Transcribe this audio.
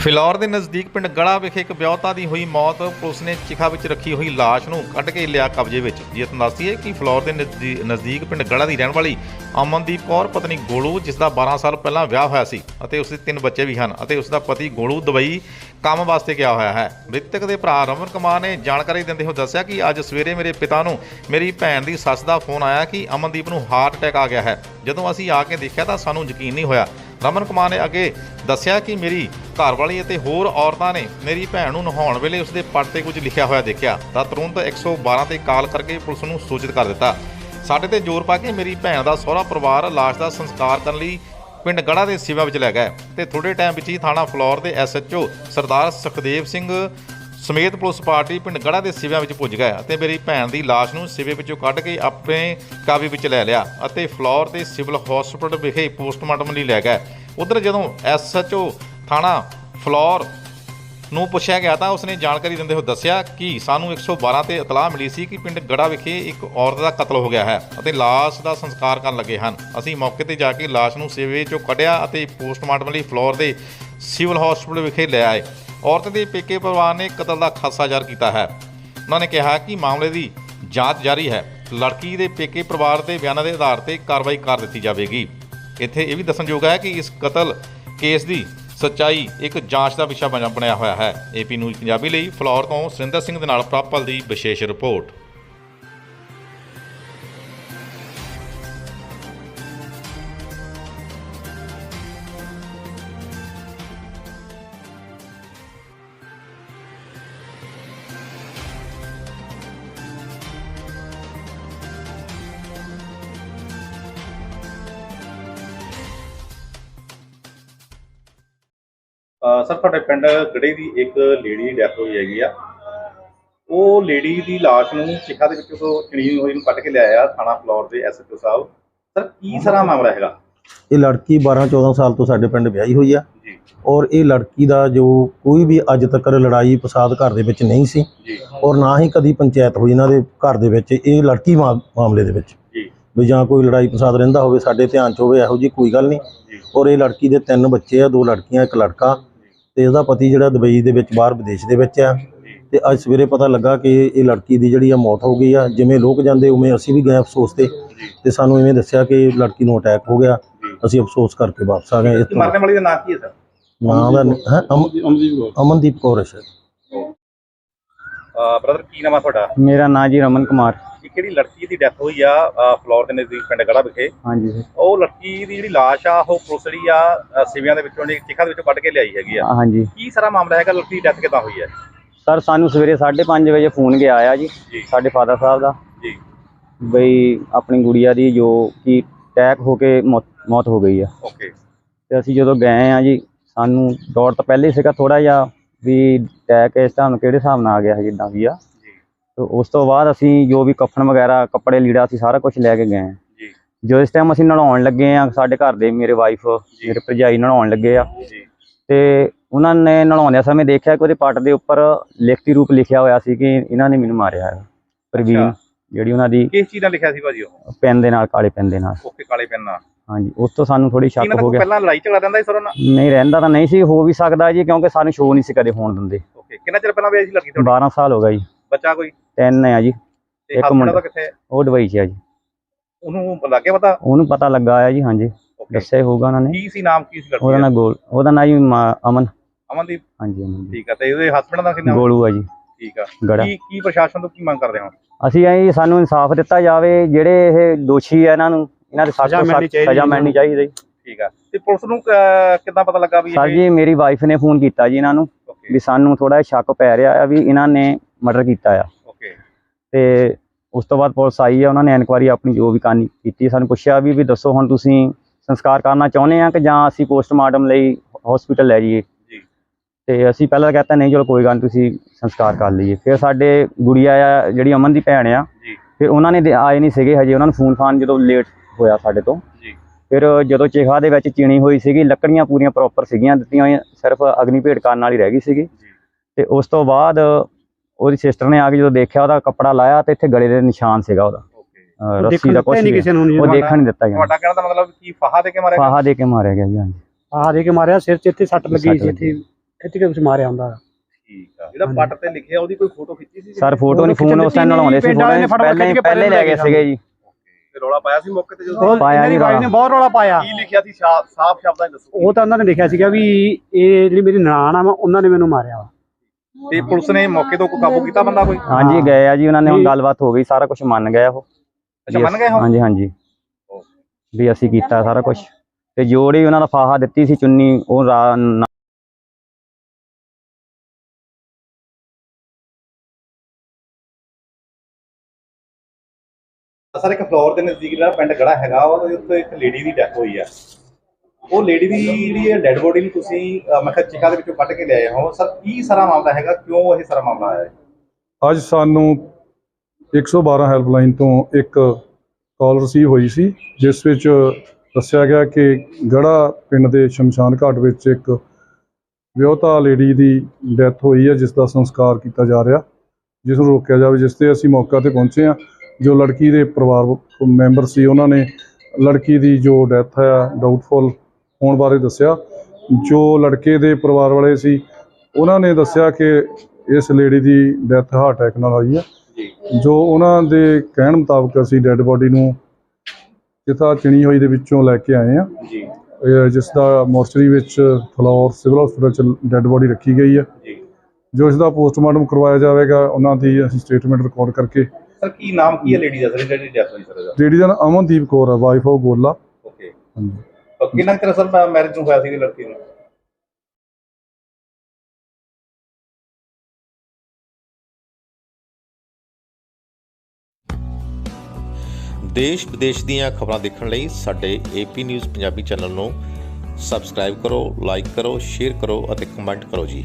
ਫਿਲੌਰ ਦੇ ਨਜ਼ਦੀਕ ਪਿੰਡ ਗੜਾ ਵਿਖੇ ਇੱਕ ਵਿਆਹੁਤਾ ਦੀ ਹੋਈ ਮੌਤ ਪੁਲਿਸ ਨੇ ਚਿਖਾ ਵਿੱਚ ਰੱਖੀ ਹੋਈ ਲਾਸ਼ ਨੂੰ ਕੱਢ ਕੇ ਲਿਆ ਕਬਜ਼ੇ ਵਿੱਚ। ਜੀਤ ਦੱਸਦੀ ਹੈ ਕਿ ਫਿਲੌਰ ਦੇ ਨਜ਼ਦੀ- ਨਜ਼ਦੀਕ ਪਿੰਡ ਗੜਾ ਦੀ ਰਹਿਣ ਵਾਲੀ ਅਮਨਦੀਪ ਕੌਰ, ਪਤਨੀ ਗੋਲੂ, ਜਿਸ ਦਾ 12 ਸਾਲ ਪਹਿਲਾਂ ਵਿਆਹ ਹੋਇਆ ਸੀ ਅਤੇ ਉਸ ਦੇ ਤਿੰਨ ਬੱਚੇ ਵੀ ਹਨ ਅਤੇ ਉਸ ਦਾ ਪਤੀ ਗੋਲੂ ਦੁਬਈ ਕੰਮ ਵਾਸਤੇ ਗਿਆ ਹੋਇਆ ਹੈ। ਮ੍ਰਿਤਕ ਦੇ ਭਰਾ ਰਮਨ ਕੁਮਾਰ ਨੇ ਜਾਣਕਾਰੀ ਦਿੰਦੇ ਹੋਏ ਦੱਸਿਆ ਕਿ ਅੱਜ ਸਵੇਰੇ ਮੇਰੇ ਪਿਤਾ ਨੂੰ ਮੇਰੀ ਭੈਣ ਦੀ ਸੱਸ ਦਾ ਫੋਨ ਆਇਆ ਕਿ ਅਮਨਦੀਪ ਨੂੰ ਹਾਰਟ ਅਟੈਕ ਆ ਗਿਆ ਹੈ। ਜਦੋਂ ਅਸੀਂ ਆ ਕੇ ਦੇਖਿਆ ਤਾਂ ਸਾਨੂੰ ਯਕੀਨ ਨਹੀਂ ਹੋਇਆ ਰਮਨ ਕੁਮਾਰ ਨੇ ਅੱਗੇ ਦੱਸਿਆ ਕਿ ਮੇਰੀ ਘਰਵਾਲੀ ਅਤੇ ਹੋਰ ਔਰਤਾਂ ਨੇ ਮੇਰੀ ਭੈਣ ਨੂੰ ਨਹਾਉਣ ਵੇਲੇ ਉਸਦੇ ਪੱਟ ਤੇ ਕੁਝ ਲਿਖਿਆ ਹੋਇਆ ਦੇਖਿਆ ਤਾਂ ਤੁਰੰਤ 112 ਤੇ ਕਾਲ ਕਰਕੇ ਪੁਲਿਸ ਨੂੰ ਸੂਚਿਤ ਕਰ ਦਿੱਤਾ। ਸਾਡੇ ਤੇ ਜ਼ੋਰ ਪਾ ਕੇ ਮੇਰੀ ਭੈਣ ਦਾ ਸਹੁਰਾ ਪਰਿਵਾਰ ਲਾਸ਼ ਦਾ ਸੰਸਕਾਰ ਕਰਨ ਲਈ ਪਿੰਡ ਗੜਾ ਦੇ ਸਿਵਾ ਵਿੱਚ ਲੈ ਗਏ ਤੇ ਥੋੜੇ ਟਾਈਮ ਵਿੱਚ ਹੀ ਥਾਣਾ ਫਲੋਰ ਦੇ ਐਸਐਚਓ ਸਰਦਾਰ ਸੁਖਦੇਵ ਸਿੰਘ ਸਮੇਤ ਪੁਲਿਸ ਪਾਰਟੀ ਪਿੰਡ ਗੜਾ ਦੇ ਸਿਵਿਆਂ ਵਿੱਚ ਪੁੱਜ ਗਏ ਅਤੇ ਮੇਰੀ ਭੈਣ ਦੀ ਲਾਸ਼ ਨੂੰ ਸਿਵੇ ਵਿੱਚੋਂ ਕੱਢ ਕੇ ਆਪਣੇ ਕਾਬੂ ਵਿੱਚ ਲੈ ਲਿਆ ਅਤੇ ਫਲੋਰ ਦੇ ਸਿਵਲ ਹਸਪਤਾਲ ਵਿਖੇ ਪੋਸਟਮਾਰਟਮ ਲਈ ਲੈ ਗਏ। ਉਧਰ ਜਦੋਂ ਐਸਐਚਓ ਥਾਣਾ ਫਲੋਰ ਨੂੰ ਪੁੱਛਿਆ ਗਿਆ ਤਾਂ ਉਸਨੇ ਜਾਣਕਾਰੀ ਦਿੰਦੇ ਹੋਏ ਦੱਸਿਆ ਕਿ ਸਾਨੂੰ 112 ਤੇ ਇਤਲਾਹ ਮਿਲੀ ਸੀ ਕਿ ਪਿੰਡ ਗੜਾ ਵਿਖੇ ਇੱਕ ਔਰਤ ਦਾ ਕਤਲ ਹੋ ਗਿਆ ਹੈ ਅਤੇ ਲਾਸ਼ ਦਾ ਸੰਸਕਾਰ ਕਰਨ ਲੱਗੇ ਹਨ। ਅਸੀਂ ਮੌਕੇ ਤੇ ਜਾ ਕੇ ਲਾਸ਼ ਨੂੰ ਸਿਵੇ ਚੋਂ ਕੱਢਿਆ ਅਤੇ ਪੋਸਟਮਾਰਟਮ ਲਈ ਫਲੋਰ ਦੇ ਸਿਵਲ ਹਸਪਤਾਲ ਵਿਖੇ ਲੈ ਆਏ। ਔਰਤ ਦੇ ਪੇਕੇ ਪਰਿਵਾਰ ਨੇ ਕਤਲ ਦਾ ਖਾਸਾ ਜ਼ਾਹਰ ਕੀਤਾ ਹੈ। ਉਹਨਾਂ ਨੇ ਕਿਹਾ ਕਿ ਮਾਮਲੇ ਦੀ ਜਾਂਚ ਜਾਰੀ ਹੈ। ਲੜਕੀ ਦੇ ਪੇਕੇ ਪਰਿਵਾਰ ਦੇ ਬਿਆਨਾਂ ਦੇ ਆਧਾਰ ਤੇ ਕਾਰਵਾਈ ਕਰ ਦਿੱਤੀ ਜਾਵੇਗੀ। ਇੱਥੇ ਇਹ ਵੀ ਦੱਸਣਯੋਗ ਹੈ ਕਿ ਇਸ ਕਤਲ ਕੇਸ ਦੀ ਸੱਚਾਈ ਇੱਕ ਜਾਂਚ ਦਾ ਵਿਸ਼ਾ ਬਣ- ਬਣਿਆ ਹੋਇਆ ਹੈ। ਏਪੀ ਨਿਊਜ਼ ਪੰਜਾਬੀ ਲਈ ਫਲੋਰ ਤੋਂ ਸੁਰਿੰਦਰ ਸਿੰਘ ਦੇ ਨਾਲ ਪ੍ਰਾਪਲ ਦੀ ਵਿਸ਼ੇਸ਼ ਰਿਪੋਰਟ। ਸਰ ਤੁਹਾਡੇ ਪਿੰਡ ਗੜੇ ਦੀ ਇੱਕ ਲੇਡੀ ਡੈਥ ਹੋਈ ਹੈਗੀ ਆ? ਉਹ ਲੇਡੀ ਦੀ ਲਾਸ਼ ਨੂੰ ਚਿਖਾ ਦੇ ਵਿੱਚੋਂ ਤੋਂ ਚਿਣੀ ਹੋਈ ਨੂੰ ਕੱਢ ਕੇ ਲਿਆਇਆ ਥਾਣਾ ਫਲੋਰ ਦੇ ਐਸਐਚਓ ਸਾਹਿਬ। ਸਰ ਕੀ ਸਾਰਾ ਮਾਮਲਾ ਹੈਗਾ? ਇਹ ਲੜਕੀ 12 14 ਸਾਲ ਤੋਂ ਸਾਡੇ ਪਿੰਡ ਵਿਆਹੀ ਹੋਈ ਆ। ਜੀ। ਔਰ ਇਹ ਲੜਕੀ ਦਾ ਜੋ ਕੋਈ ਵੀ ਅੱਜ ਤੱਕ ਲੜਾਈ ਫਸਾਦ ਘਰ ਦੇ ਵਿੱਚ ਨਹੀਂ ਸੀ। ਜੀ। ਔਰ ਨਾ ਹੀ ਕਦੀ ਪੰਚਾਇਤ ਹੋਈ ਇਹਨਾਂ ਦੇ ਘਰ ਦੇ ਵਿੱਚ। ਇਹ ਲੜਕੀ ਮਾਮਲੇ ਦੇ ਵਿੱਚ। ਜੀ। ਵੀ ਜਾਂ ਕੋਈ ਲੜਾਈ ਫਸਾਦ ਰਹਿੰਦਾ ਹੋਵੇ ਸਾਡੇ ਧਿਆਨ 'ਚ ਹੋਵੇ ਇਹੋ ਜੀ ਕੋਈ ਗੱਲ ਨਹੀਂ। ਔਰ ਇਹ ਲੜਕੀ ਦੇ ਤਿੰਨ ਬੱਚੇ ਆ ਦੋ ਲੜਕੀਆਂ ਇੱਕ ਲੜਕਾ। ਤੇ ਇਹਦਾ ਪਤੀ ਜਿਹੜਾ ਦੁਬਈ ਦੇ ਵਿੱਚ ਬਾਹਰ ਵਿਦੇਸ਼ ਦੇ ਵਿੱਚ ਆ। ਤੇ ਅੱਜ ਸਵੇਰੇ ਪਤਾ ਲੱਗਾ ਕਿ ਇਹ ਲੜਕੀ ਦੀ ਜਿਹੜੀ ਆ ਮੌਤ ਹੋ ਗਈ ਆ। ਜਿਵੇਂ ਲੋਕ ਜਾਂਦੇ ਉਵੇਂ ਅਸੀਂ ਵੀ ਗਏ ਅਫਸੋਸ ਤੇ। ਤੇ ਸਾਨੂੰ ਇਵੇਂ ਦੱਸਿਆ ਕਿ ਲੜਕੀ ਨੂੰ ਅਟੈਕ ਹੋ ਗਿਆ। ਅਸੀਂ ਅਫਸੋਸ ਕਰਕੇ ਵਾਪਸ ਆ ਗਏ। ਇਸ ਤੋਂ ਮਰਨ ਵਾਲੀ ਦਾ ਨਾਂ ਕੀ ਹੈ ਸਰ? ਨਾਂ ਦਾ ਹੈ ਅਮਨਦੀਪ ਕੌਰ। ਹੈ ਸਰ। ਬ੍ਰਦਰ ਕੀ ਨਾਮ ਆ ਤੁਹਾਡਾ? ਮੇਰਾ ਨਾਂ ਜੀ ਰਮਨ ਕੁਮਾਰ। ਇਹ ਕਿਹੜੀ ਲੜਕੀ ਦੀ ਡੈਥ ਹੋਈ ਆ ਫਲੋਰ ਦੇ ਨਜ਼ਦੀਕ ਪਿੰਡ ਗੜਾ ਵਿਖੇ। ਹਾਂਜੀ ਸਰ। ਉਹ ਲੜਕੀ ਦੀ ਜਿਹੜੀ ਲਾਸ਼ ਆ ਉਹ ਪੁਲਿਸ ਜਿਹੜੀ ਆ ਸਿਵਿਆਂ ਦੇ ਵਿੱਚੋਂ ਜਿਹੜੀ ਚਿਖਾ ਦੇ ਵਿੱਚੋਂ ਕੱਢ ਕੇ ਲਿਆਈ ਹੈਗੀ ਆ। ਹਾਂਜੀ। ਕੀ ਸਾਰਾ ਮਾਮਲਾ ਹੈਗਾ? ਲੜਕੀ ਦੀ ਡੈਥ ਕਿੱਦਾਂ ਹੋਈ ਹੈ? ਸਰ ਸਾਨੂੰ ਸਵੇਰੇ 5:30 ਵਜੇ ਫੋਨ ਗਿਆ ਆ ਜੀ ਜੀ। ਸਾਡੇ ਫਾਦਰ ਸਾਹਿਬ ਦਾ। ਜੀ। ਬਈ ਆਪਣੀ ਗੁੜੀਆ ਦੀ ਜੋ ਕਿ ਅਟੈਕ ਹੋ ਕੇ ਮੌਤ ਮੌਤ ਹੋ ਗਈ ਆ। ਓਕੇ। ਤੇ ਅਸੀਂ ਜਦੋਂ ਗਏ ਆ ਜੀ ਸਾਨੂੰ ਦੌੜ ਤਾਂ ਪਹਿਲੇ ਹੀ ਸੀਗਾ ਥੋੜਾ ਜਿਹਾ ਵੀ ਅਟੈਕ ਇਸ ਹਿਸਾਬ ਨਾਲ ਕਿਹੜੇ ਹਿਸਾਬ ਨਾਲ ਆ ਗਿਆ ਹੈ ਜਿੱਦਾਂ ਵੀ ਆ। ਉਸ ਤੋਂ ਬਾਅਦ ਅਸੀਂ ਜੋ ਵੀ ਕਫਨ ਵਗੈਰਾ ਕੱਪੜੇ ਲੀੜਾ ਸੀ ਸਾਰਾ ਕੁਝ ਲੈ ਕੇ ਗਏ ਆ ਜੀ। ਜੋ ਇਸ ਟਾਈਮ ਅਸੀਂ ਨਹਾਉਣ ਲੱਗੇ ਆ ਸਾਡੇ ਘਰ ਦੇ ਮੇਰੇ ਵਾਈਫ ਮੇਰੇ ਭਰਜਾਈ ਨਹਾਉਣ ਲੱਗੇ ਆ। ਜੀ। ਤੇ ਉਹਨਾਂ ਨੇ ਨਲਾਉਂਦੇ ਸਮੇਂ ਦੇਖਿਆ ਕਿ ਉਹਦੇ ਪੱਟ ਦੇ ਉੱਪਰ ਲਿਖਤੀ ਰੂਪ ਲਿਖਿਆ ਹੋਇਆ ਸੀ ਕਿ ਇਹਨਾਂ ਨੇ ਮੈਨੂੰ ਮਾਰਿਆ ਹੈ। ਪ੍ਰਵੀਨ। ਜਿਹੜੀ ਉਹਨਾਂ ਦੀ ਕਿਸ ਚੀਜ਼ ਦਾ ਲਿਖਿਆ ਸੀ ਭਾਜੀ ਉਹ? ਪੈਨ ਦੇ ਨਾਲ ਕਾਲੇ ਪੈਨ ਦੇ ਨਾਲ। ਓਕੇ ਕਾਲੇ ਪੈਨ ਨਾਲ। ਹਾਂਜੀ ਉਸ ਤੋਂ ਸਾਨੂੰ ਥੋੜੀ ਸ਼ੱਕ ਹੋ ਗਿਆ। ਪਹਿਲਾਂ ਲੜਾਈ ਝਗੜਾ ਰਹਿੰਦਾ ਸੀ ਸਰ ਉਹਨਾਂ? ਨਹੀਂ ਰਹਿੰਦਾ ਤਾਂ ਨਹੀਂ ਸੀ ਹੋ ਵੀ ਸਕਦਾ ਜੀ ਕਿਉਂਕਿ ਸਾਨੂੰ ਸ਼ੋਅ ਨਹੀਂ ਸੀ ਕਦੇ ਹੋਣ ਦਿੰਦੇ। ਓਕੇ ਕਿੰਨਾ ਚਿਰ ਪਹਿਲਾਂ ਵਿਆਹੀ ਸੀ ਲੜਕੀ ਤੁਹਾਡੀ? 12 ਸਾਲ ਹੋ ਗਏ ਜੀ। ਬੱਚਾ ਕੋਈ? ਤਿੰਨ ਆ ਜੀ ਤੇ ਇੱਕ ਮੁੰਡਾ। ਕਿੱਥੇ ਹੈ? ਉਹ ਦੁਬਈ 'ਚ ਆ ਜੀ। ਉਹਨੂੰ ਲੱਗੇ ਪਤਾ? ਉਹਨੂੰ ਪਤਾ ਲੱਗਾ ਆ ਜੀ ਹਾਂਜੀ। ਦੱਸਿਆ ਹੀ ਹੋਊਗਾ ਉਹਨਾਂ ਨੇ। ਕੀ ਸੀ ਨਾਮ ਕੀ ਸੀ ਲੜਕੀ ਉਹਦਾ ਦਾ? ਨਾਂ ਗੋਲ ਉਹਦਾ ਨਾਂ ਜੀ ਮਾ- ਅਮਨ। ਅਮਨਦੀਪ? ਹਾਂਜੀ ਅਮਨ ਜੀ ਠੀਕ ਆ ਤੇ ਉਹਦੇ ਹਸਬੰਡ ਦਾ ਕਿੰਨਾ ਗੋਲੂ ਆ ਜੀ। ਠੀਕ ਆ। ਗੜਾ। ਕੀ ਕੀ ਪ੍ਰਸ਼ਾਸਨ ਤੋਂ ਕੀ ਮੰਗ ਕਰਦੇ ਹੋ? ਅਸੀਂ ਇਹ ਸਾਨੂੰ ਇਨਸਾਫ ਦਿੱਤਾ ਜਾਵੇ ਜਿਹੜੇ ਇਹ ਦੋਸ਼ੀ ਆ ਇਹਨਾਂ ਨੂੰ ਇਹਨਾਂ ਦੇ ਸਖਤ ਤੋਂ ਸਖਤ ਸਜ਼ਾ ਮਿਲਣੀ ਚਾਹੀਦੀ। ਜੀ ਠੀਕ ਆ। ਤੇ ਪੁਲਿਸ ਨੂੰ ਕ- ਕਿੱਦਾਂ ਪਤਾ ਲੱਗਾ ਵੀ ਸਰ ਜੀ ਮੇਰੀ ਵਾਈਫ ਨੇ ਫੋਨ ਕੀਤਾ ਜੀ ਇਹਨਾਂ ਨੂੰ। ਵੀ ਸਾਨੂੰ ਥੋੜਾ ਸ਼ੱਕ ਪੈ ਰਿਹਾ ਆ ਵੀ ਇਹਨਾਂ ਨੇ ਮਰਡਰ ਕੀਤਾ ਆ। ਓਕੇ ਤੇ ਉਸ ਤੋਂ ਬਾਅਦ ਪੁਲਿਸ ਆਈ ਆ ਉਹਨਾਂ ਨੇ ਇਨਕੁਆਰੀ ਆਪਣੀ ਜੋ ਵੀ ਕਰਨੀ ਕੀਤੀ ਸਾਨੂੰ ਪੁੱਛਿਆ ਵੀ ਵੀ ਦੱਸੋ ਹੁਣ ਤੁਸੀਂ ਸੰਸਕਾਰ ਕਰਨਾ ਚਾਹੁੰਦੇ ਆ ਕਿ ਜਾਂ ਅਸੀਂ ਪੋਸਟਮਾਰਟਮ ਲਈ ਹਸਪੀਟਲ ਲੈ ਜਾਈਏ? ਜੀ। ਤੇ ਅਸੀਂ ਪਹਿਲਾਂ ਕਹਤਾ ਨਹੀਂ ਚਲੋ ਕੋਈ ਗੱਲ ਨੀ, ਤੁਸੀਂ ਸੰਸਕਾਰ ਕਰ ਲਈਏ। ਫਿਰ ਸਾਡੇ ਗੁੜੀਆ ਆ ਜਿਹੜੀ ਅਮਨ ਦੀ ਭੈਣ ਆ ਜੀ। ਫਿਰ ਉਹਨਾਂ ਨੇ ਆਏ ਨਹੀਂ ਸੀਗੇ ਹਜੇ ਉਹਨਾਂ ਨੂੰ ਫੋਨ ਫਾਨ ਜਦੋਂ ਲੇਟ ਹੋਇਆ ਸਾਡੇ ਤੋਂ। ਜੀ। ਫਿਰ ਜਦੋਂ ਚਿਖਾ ਦੇ ਵਿੱਚ ਚੀਣੀ ਹੋਈ ਸੀਗੀ ਲੱਕੜੀਆਂ ਪੂਰੀਆਂ ਪ੍ਰੋਪਰ ਸੀਗੀਆਂ ਦਿੱਤੀਆਂ ਹੋਈਆਂ ਸਿਰਫ ਅਗਨੀ ਭੇਟ ਕਰਨ ਵਾਲੀ ਰਹਿ ਗਈ ਸੀਗੀ। ਜੀ ਤੇ ਉਸ ਤੋਂ ਬਾਅਦ ਉਹਦੀ ਸਿਸਟਰ ਨੇ ਆ ਕੇ ਜਦੋਂ ਦੇਖਿਆ ਉਹਦਾ ਕੱਪੜਾ ਲਾਇਆ ਤੇ ਇੱਥੇ ਗਲੇ ਦੇ ਨਿਸ਼ਾਨ ਸੀਗਾ ਉਹਦਾ। ਰੱਸੀ ਦਾ ਕੁਝ ਨਹੀਂ ਕਿਸੇ ਨੂੰ ਨਹੀਂ ਉਹ ਦੇਖਣ ਨਹੀਂ ਦਿੱਤਾ ਗਿਆ ਤੁਹਾਡਾ ਕਹਿਣ ਦਾ ਮਤਲਬ ਕੀ ਫਾਹਾ ਦੇ ਕੇ ਮਾਰਿਆ ਫਾਹਾ ਦੇ ਕੇ ਮਾਰਿਆ ਗਿਆ ਜੀ ਹਾਂਜੀ। ਆ ਦੇ ਕੇ ਮਾਰਿਆ ਸਿਰ 'ਚ ਇੱਥੇ ਸੱਟ ਲੱਗੀ ਸੀ ਇੱਥੇ ਖਿੱਚ ਕੇ ਵਿੱਚ ਮਾਰਿਆ ਹੁੰਦਾ ਠੀਕ ਆ। ਜਿਹੜਾ ਪੱਟ ਤੇ ਲਿਖਿਆ ਉਹਦੀ ਕੋਈ ਫੋਟੋ ਖਿੱਚੀ ਸੀ? ਸਰ ਫੋਟੋ ਨਹੀਂ ਫੋਨ ਉਸ ਟਾਈਮ ਲਾਉਂਦੇ ਸੀ ਪਿੰਡ ਵਾਲਿਆਂ ਨੇ ਫੋਟੋ ਫਟਾਫਟ ਪਹਿਲੇ ਲੈ ਗਏ ਸੀਗੇ ਜੀ। ਰੌਲਾ ਪਾਇਆ ਸੀ ਮੌਕੇ ਤੇ ਜਦੋਂ ਉਹ ਪਾਇਆ ਵਾਈਫ। ਨੇ ਬਹੁਤ ਰੌਲਾ ਪਾਇਆ। ਕੀ ਲਿਖਿਆ ਸੀ? ਸਾਫ਼ ਸ਼ਬਦਾਂ 'ਚ ਦੱਸੋ। ਉਹ ਤਾਂ ਉਹਨਾਂ ਨੇ ਲਿਖਿਆ ਸੀਗਾ ਵੀ ਇਹ ਜਿਹੜੀ ਮੇਰੀ ਨਨਾਣ ਆ ਉਹਨਾਂ ਨੇ ਮੈਨੂੰ ਮਾਰਿਆ ਵਾ। ਤੇ ਪੁਲਿਸ ਨੇ ਮੌਕੇ ਤੋਂ ਕੋਈ ਕਾਬੂ ਕੀਤਾ ਬੰਦਾ ਕੋਈ? ਹਾਂਜੀ ਗਏ ਆ ਜੀ ਉਹਨਾਂ ਨੇ ਹੁਣ। ਗੱਲਬਾਤ ਹੋ ਗਈ ਸਾਰਾ ਕੁਝ ਮੰਨ ਗਏ ਉਹ। ਅੱਛਾ ਮੰਨ ਗਏ ਹੋ ਹਾਂਜੀ ਹਾਂਜੀ। ਵੀ ਅਸੀਂ ਕੀਤਾ ਸਾਰਾ ਕੁਝ ਤੇ ਜੋੜੀ ਉਹਨਾਂ ਦਾ ਫਾਹਾ ਦਿੱਤੀ ਸੀ ਚੁੰਨੀ ਉਹ ਸਰ ਇੱਕ ਫਲੋਰ ਦੇ ਨਜ਼ਦੀਕ ਜਿਹੜਾ ਪਿੰਡ ਗੜਾ ਹੈਗਾ ਉਹਦੇ ਉੱਤੇ ਇੱਕ ਲੇਡੀ ਦੀ ਡੈਥ ਹੋਈ ਆ। ਉਹ ਲੇਡੀ ਦੀ ਜਿਹੜੀ ਡੈੱਡ ਬੋਡੀ ਨੂੰ ਤੁਸੀਂ ਅਹ, ਮੈਂ ਦੇ ਵਿੱਚੋਂ ਕੱਢ ਕੇ ਲਿਆਏ ਹੋ। ਸਰ ਕੀ ਸਾਰਾ ਮਾਮਲਾ ਹੈਗਾ? ਕਿਉਂ ਇਹ ਸਾਰਾ ਮਾਮਲਾ ਆਇਆ ਹੈ? ਅੱਜ ਸਾਨੂੰ 112 ਹੈਲਪਲਾਈਨ ਤੋਂ ਇੱਕ ਕਾਲ ਰਿਸੀਵ ਹੋਈ ਸੀ ਜਿਸ ਵਿੱਚ ਦੱਸਿਆ ਗਿਆ ਕਿ ਗੜਾ ਪਿੰਡ ਦੇ ਸ਼ਮਸ਼ਾਨ ਘਾਟ ਵਿੱਚ ਇੱਕ ਵਿਆਹੁਤਾ ਲੇਡੀ ਦੀ ਡੈਥ ਹੋਈ ਹੈ ਜਿਸ ਦਾ ਸੰਸਕਾਰ ਕੀਤਾ ਜਾ ਰਿਹਾ ਜਿਸ ਨੂੰ ਰੋਕਿਆ ਜਾਵੇ ਜਿਸ ਤੇ ਅਸੀਂ ਮੌਕਾ ਤੇ ਪਹੁੰਚੇ ਹਾਂ। ਜੋ ਲੜਕੀ ਦੇ ਪਰਿਵਾਰ ਮੈਂਬਰ ਸੀ ਉਹਨਾਂ ਨੇ ਲੜਕੀ ਦੀ ਜੋ ਡੈਥ ਹੈ ਡਾਊਟਫੁਲ ਹੋਣ ਬਾਰੇ ਦੱਸਿਆ। ਜੋ ਲੜਕੇ ਦੇ ਪਰਿਵਾਰ ਵਾਲੇ ਸੀ ਉਹਨਾਂ ਨੇ ਦੱਸਿਆ ਕਿ ਇਸ ਲੇਡੀ ਦੀ ਡੈਥ ਹਾਰਟ ਅਟੈਕ ਨਾਲ ਹੋਈ ਹੈ। ਜੀ। ਉਹਨਾਂ ਦੇ ਕਹਿਣ ਮੁਤਾਬਕ ਅਸੀਂ ਡੈੱਡ ਬੋਡੀ ਨੂੰ ਜਿੱਥਾ ਚਿਣੀ ਹੋਈ ਦੇ ਵਿੱਚੋਂ ਲੈ ਕੇ ਆਏ ਆ ਜੀ। ਜਿਸ ਦਾ ਮੋਰਚਰੀ ਵਿੱਚ ਫਲੋਰ ਸਿਵਲ ਹਸਪੀਟਲ ਚ ਡੈੱਡ ਬੋਡੀ ਰੱਖੀ ਗਈ ਹੈ। ਜੀ। ਜੋ ਇਸ ਦਾ ਪੋਸਟਮਾਰਟਮ ਕਰਵਾਇਆ ਜਾਵੇਗਾ ਉਹਨਾਂ ਦੀ ਅਸੀਂ ਸਟੇਟਮੈਂਟ ਰਿਕਾਰਡ ਕਰਕੇ ਸਰ ਕੀ ਨਾਮ ਕੀ ਹੈ ਲੇਡੀ ਦਾ? ਸਰ ਜਿਹੜੀ ਡੈਥ ਹੋਈ ਸਰ ਇਹਦਾ? ਲੇਡੀ ਦਾ ਨਾਮ ਅਮਨਦੀਪ ਕੌਰ ਹੈ ਵਾਈਫ ਆਫ ਗੋਲਾ। ਓਕੇ ਹਾਂਜੀ। ਕਿੰਨਾ ਕੁ ਚਿਰ ਸਰ ਮੈਰਿਜ ਨੂੰ ਹੋਇਆ ਸੀ ਲੜਕੀ ਨੂੰ? ਦੇਸ਼ ਵਿਦੇਸ਼ ਦੀਆਂ ਖਬਰਾਂ ਦੇਖਣ ਲਈ ਸਾਡੇ ਏਪੀ ਨਿਊਜ਼ ਪੰਜਾਬੀ ਚੈਨਲ ਨੂੰ ਸਬਸਕ੍ਰਾਈਬ ਕਰੋ ਲਾਈਕ ਕਰੋ ਸ਼ੇਅਰ ਕਰੋ ਅਤੇ ਕਮੈਂਟ ਕਰੋ ਜੀ।